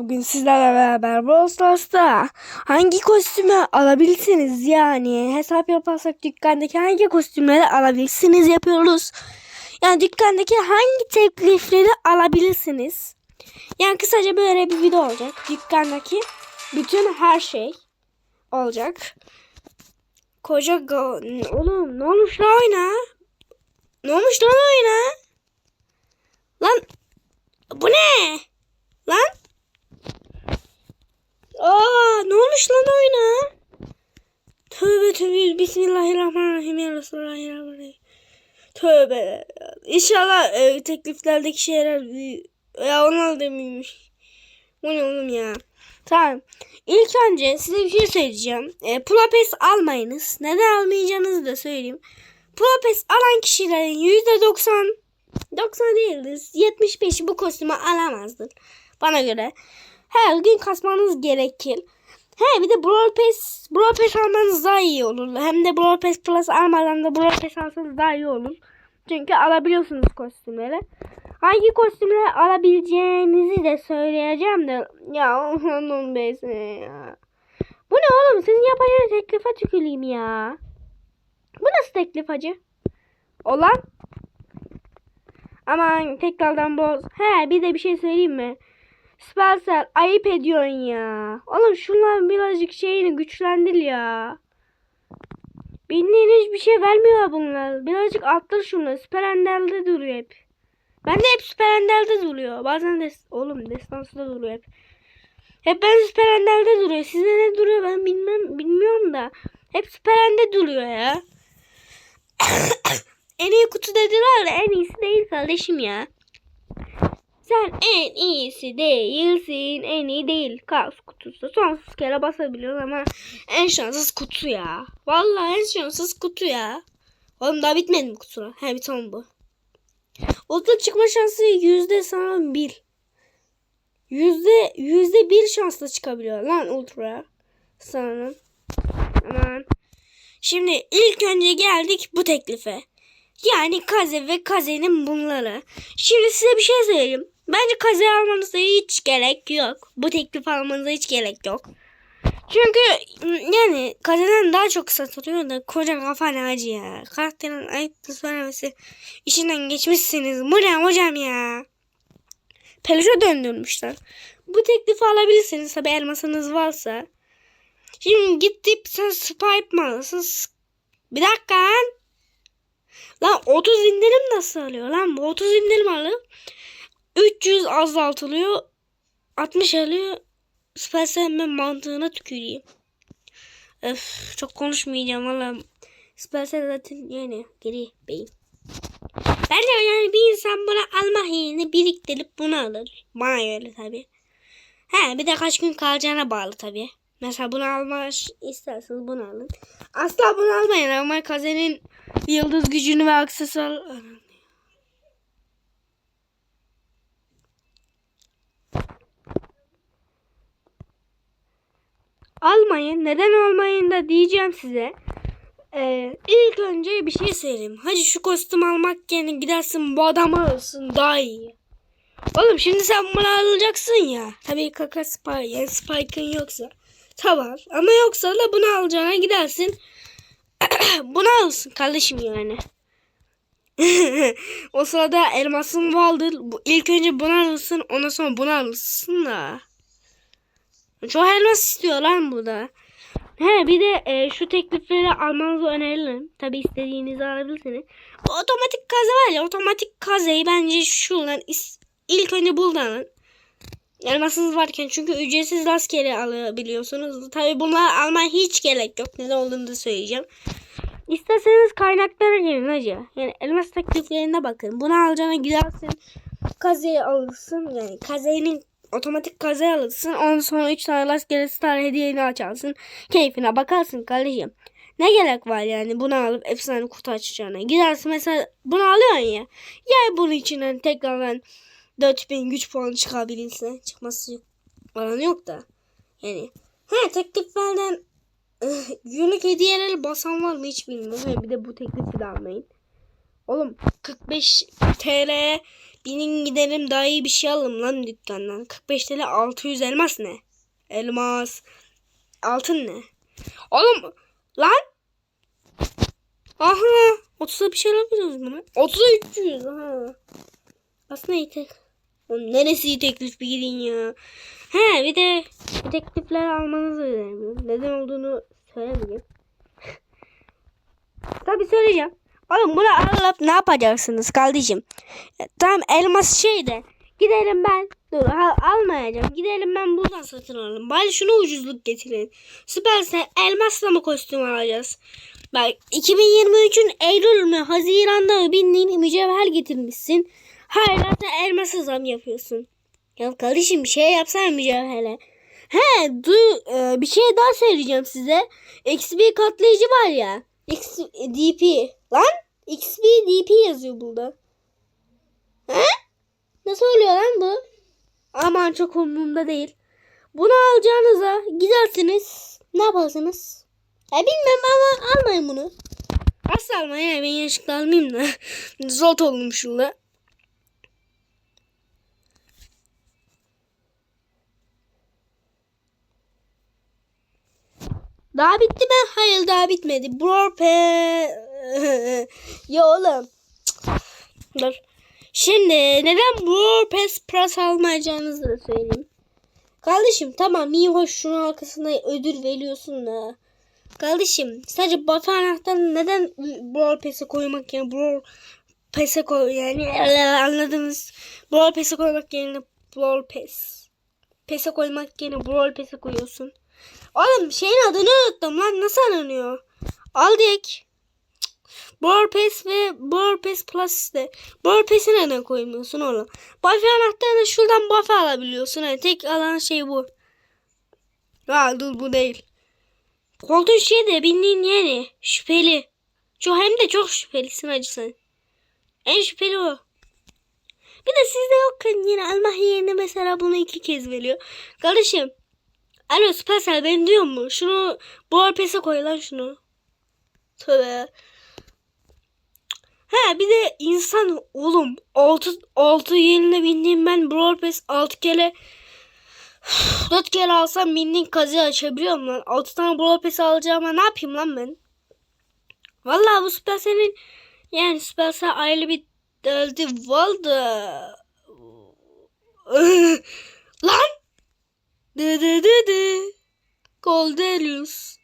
Bugün sizlerle beraber Brawl Stars'ta hangi kostümü alabilirsiniz yani hesap yaparsak dükkandaki hangi kostümleri alabilirsiniz yapıyoruz. Yani dükkandaki hangi teklifleri alabilirsiniz. Yani kısaca böyle bir video olacak. Dükkandaki bütün her şey olacak. Koca oğlum ne olmuş lan oyna? Ne olmuş lan oyna? Lan bu ne? Lan? Aa ne olmuş lan oyuna? Tövbe tövbe bismillahirrahmanirrahim ya Resulallahirrahmanirrahim. Tövbe. İnşallah e, tekliflerdeki şeyler e, ya onlar da mıymış? Bu ne oğlum ya? Tamam. İlk önce size bir şey söyleyeceğim. E, Pulapes almayınız. Neden almayacağınızı da söyleyeyim. Pulapes alan kişilerin %90 90 değildir. 75'i bu kostümü alamazdır. Bana göre. Her gün kasmanız gerekir. He bir de Brawl Pass, Brawl Pass almanız daha iyi olur. Hem de Brawl Pass Plus almadan da Brawl Pass alsanız daha iyi olur. Çünkü alabiliyorsunuz kostümleri. Hangi kostümleri alabileceğinizi de söyleyeceğim de. Ya onun besine ya. Bu ne oğlum? Sizin yapacağınız teklife tüküreyim ya. Bu nasıl teklif hacı? Olan? Aman tekrardan boz. He bir de bir şey söyleyeyim mi? Supercell ayıp ediyorsun ya. Oğlum şunların birazcık şeyini güçlendir ya. Bildiğin hiçbir şey vermiyor bunlar. Birazcık arttır şunu. Süper Ender'de duruyor hep. Ben de hep Süper Ender'de duruyor. Bazen de oğlum destansında duruyor hep. Hep ben Süper Ender'de duruyor. Sizde ne duruyor ben bilmem bilmiyorum da. Hep Süper Ender duruyor ya. en iyi kutu dediler de en iyisi değil kardeşim ya. Sen en iyisi değilsin. En iyi değil. Kaos kutusu. Sonsuz kere basabiliyorsun ama en şanssız kutu ya. Vallahi en şanssız kutu ya. Oğlum daha bitmedi mi kutu? He bir son bu. Ultra çıkma şansı yüzde sana bir. Yüzde, yüzde bir şansla çıkabiliyor lan ultra. Sanırım. Aman. Şimdi ilk önce geldik bu teklife. Yani Kaze ve Kaze'nin bunları. Şimdi size bir şey söyleyeyim. Bence Kaze almanıza hiç gerek yok. Bu teklif almanıza hiç gerek yok. Çünkü yani Kaze'den daha çok satılıyor da koca kafa ne acı ya. Karakterin ayıptı söylemesi işinden geçmişsiniz. Bu ne hocam ya. Peluşa döndürmüşler. Bu teklifi alabilirsiniz tabi elmasınız varsa. Şimdi gidip sen mı alırsın? Bir dakika lan. Lan 30 indirim nasıl alıyor lan? Bu 30 indirim alıyor. 300 azaltılıyor. 60 alıyor. Supercell mantığına tüküreyim. Öf çok konuşmayacağım valla. Supercell zaten yani geri beyim. Bence yani bir insan bunu alma yerine biriktirip bunu alır. Bana göre tabi. He bir de kaç gün kalacağına bağlı tabi. Mesela bunu almak isterseniz bunu alın. Asla bunu almayın ama kazenin yıldız gücünü ve aksesuar almayın. Neden almayın da diyeceğim size. Ee, ilk önce bir şey söyleyeyim. Hadi şu kostüm almak yerine gidersin bu adamı alırsın daha iyi. Oğlum şimdi sen bunu alacaksın ya. Tabii kaka spy, yani spike'ın yoksa. Tamam ama yoksa da bunu alacağına gidersin. bunu alırsın kardeşim yani. o sırada elmasın vardır. Bu, ilk önce bunu alırsın ondan sonra bunu alırsın da. Çok elmas istiyor lan bu da. He bir de e, şu teklifleri almanızı öneririm. Tabi istediğinizi alabilirsiniz. Bu otomatik kaze var ya otomatik kazeyi bence şuradan ilk önce buradan alın. Elmasınız varken çünkü ücretsiz rastgele alabiliyorsunuz. Tabi bunları almaya hiç gerek yok. Neden olduğunu da söyleyeceğim. İsterseniz kaynaklara girin hacı. Yani elmas tekliflerine bakın. Bunu alacağına gidersin. Kazeyi alırsın. Yani kazenin otomatik kaze alırsın. Ondan sonra 3 tane rastgele star hediyeni açarsın. Keyfine bakarsın kardeşim. Ne gerek var yani bunu alıp efsane kutu açacağına. Gidersin mesela bunu alıyorsun ya. Ya bunun içinden tekrardan 4000 güç puanı çıkabilirse. Çıkması falan yok da. Yani he tekliflerden günlük hediyeleri basan var mı hiç bilmiyorum. Bir de bu teklifi de almayın. Oğlum 45 TL'ye Binin gidelim daha iyi bir şey alalım lan dükkandan. 45 TL 600 elmas ne? Elmas. Altın ne? Oğlum lan. Aha. 30'a bir şey alabiliyoruz mu lan? 30'a 300. Aha. Aslında iyi tek. Oğlum neresi iyi teklif bir gidin ya. He bir de bu teklifler almanızı önermiyorum. Neden olduğunu söylemeyeyim. Tabii söyleyeceğim. Oğlum bunu alıp ne yapacaksınız kardeşim? Tamam elmas şey de. Gidelim ben. Dur al- almayacağım. Gidelim ben buradan satın alalım. Bari şunu ucuzluk getirin. Süperse elmasla mı kostüm alacağız? Bak 2023'ün Eylül mü Haziran'da bindiğin mücevher getirmişsin. Hala sen elmasa zam yapıyorsun. Ya kardeşim bir şey yapsana mücevhere. He dur e, bir şey daha söyleyeceğim size. XP katlayıcı var ya. X DP. Lan XP yazıyor burada. He? Nasıl oluyor lan bu? Aman çok umurumda değil. Bunu alacağınıza gidersiniz. Ne yaparsınız? Ya bilmem ama almayın bunu. Asla almayın ya ben yaşlıkla almayayım da. Zot oldum şurada. Daha bitti mi? Hayır daha bitmedi. Brorpe. Ya oğlum. Dur. Şimdi neden Brorpes Plus almayacağınızı da söyleyeyim. Kardeşim tamam iyi hoş şunun arkasına ödül veriyorsun da. Kardeşim sadece batı anahtarını neden Brawl Pass'e koymak yerine Brawl Pass'e koy yani anladınız. Brawl Pass'e koymak yerine Brawl Pass. Pass'e koymak yerine Brawl Pass'e koyuyorsun. Oğlum şeyin adını unuttum lan nasıl anlanıyor? Al Pass ve Pass Plus de. Pass'i neden koymuyorsun oğlum? Buffy anahtarını şuradan Buffy alabiliyorsun. Yani tek alan şey bu. Ha dur bu değil. Koltuğun şey de bildiğin yani şüpheli. Çok hem de çok şüphelisin hacı sen. En şüpheli o. Bir de sizde yokken yine almak yerine mesela bunu iki kez veriyor. Kardeşim. Alo Supercell ben diyor mu? Şunu bu pese koy lan şunu. Tövbe. Ha bir de insan oğlum 6 6 yerine bindiğim ben Brawl Pass 6 kere 4 kere alsam bindiğin kazı açabiliyorum lan. 6 tane Brawl Pass alacağıma ne yapayım lan ben? Vallahi bu Supercell'in yani Supercell ayrı bir derdi vardı. lan! Dı dı dı dı. Coldelius.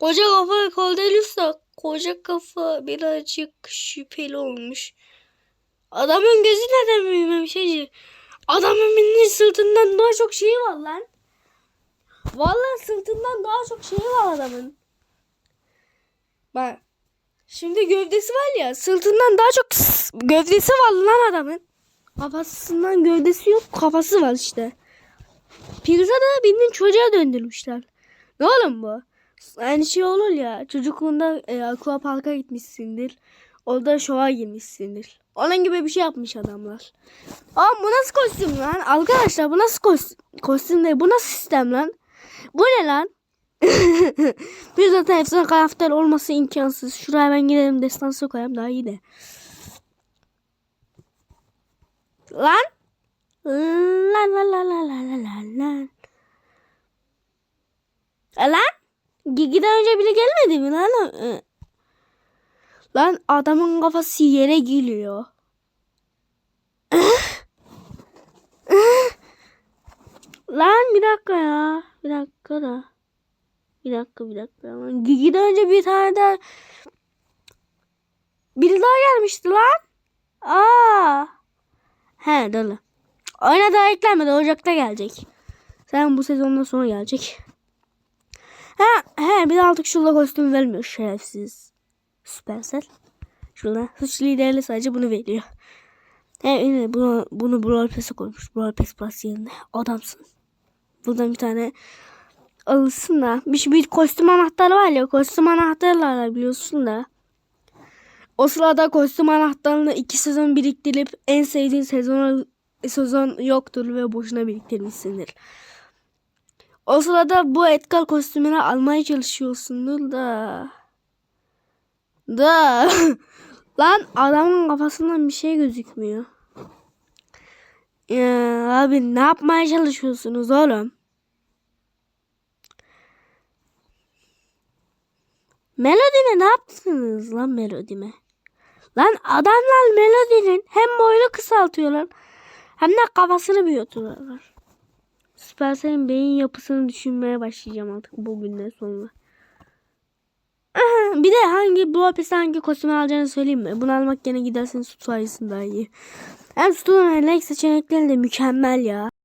Koca kafa Coldelius da koca kafa birazcık şüpheli olmuş. Adamın gözü neden büyümemiş hacı? Adamın bildiğin sırtından daha çok şeyi var lan. Vallahi sırtından daha çok şeyi var adamın. Bak. Şimdi gövdesi var ya sırtından daha çok gövdesi var lan adamın. Kafasından gövdesi yok kafası var işte. Pizza da bildiğin çocuğa döndürmüşler. Ne oğlum bu? Yani şey olur ya çocukluğunda e, aqua parka gitmişsindir. Orada şova girmişsindir. Onun gibi bir şey yapmış adamlar. Aa bu nasıl kostüm lan? Arkadaşlar bu nasıl kostüm, kostüm değil? Bu nasıl sistem lan? Bu ne lan? bir zaten efsane karakter olması imkansız. Şuraya ben gidelim destansı koyayım daha iyi de. Lan? Lan lan lan lan lan lan lan lan. Gigi'den önce bile gelmedi mi lan? Lan adamın kafası yere geliyor. Lan bir dakika ya. Bir dakika da. Bir dakika bir dakika. Lan Gigi'den önce bir tane daha biri daha gelmişti lan. Aa. He dolu. Oyuna daha eklenmedi. Ocak'ta gelecek. Sen bu sezondan sonra gelecek. Ha, he bir de artık şurada kostüm vermiyor şerefsiz. Supercell. Şurada suç liderli sadece bunu veriyor. He yine bunu, bunu Brawl Pass'e koymuş. Brawl Pass Plus yerine. Adamsın. Buradan bir tane alırsın da. Bir, bir kostüm anahtarı var ya. Kostüm anahtarı alabiliyorsun da. O sırada kostüm anahtarını iki sezon biriktirip en sevdiğin sezon sezon yoktur ve boşuna biriktirmişsindir. O sırada bu Edgar kostümünü almaya çalışıyorsundur da. Da. Lan adamın kafasından bir şey gözükmüyor. Ya abi ne yapmaya çalışıyorsunuz oğlum? Melodime ne yaptınız lan melodime? Lan adamlar melodinin hem boyunu kısaltıyorlar hem de kafasını büyütüyorlar. Supercell'in beyin yapısını düşünmeye başlayacağım artık bugünden sonra. Bir de hangi bu hapiste hangi kostümü alacağını söyleyeyim mi? Bunu almak yerine gidersin süt daha iyi. Hem sütun renk seçenekleri de mükemmel ya.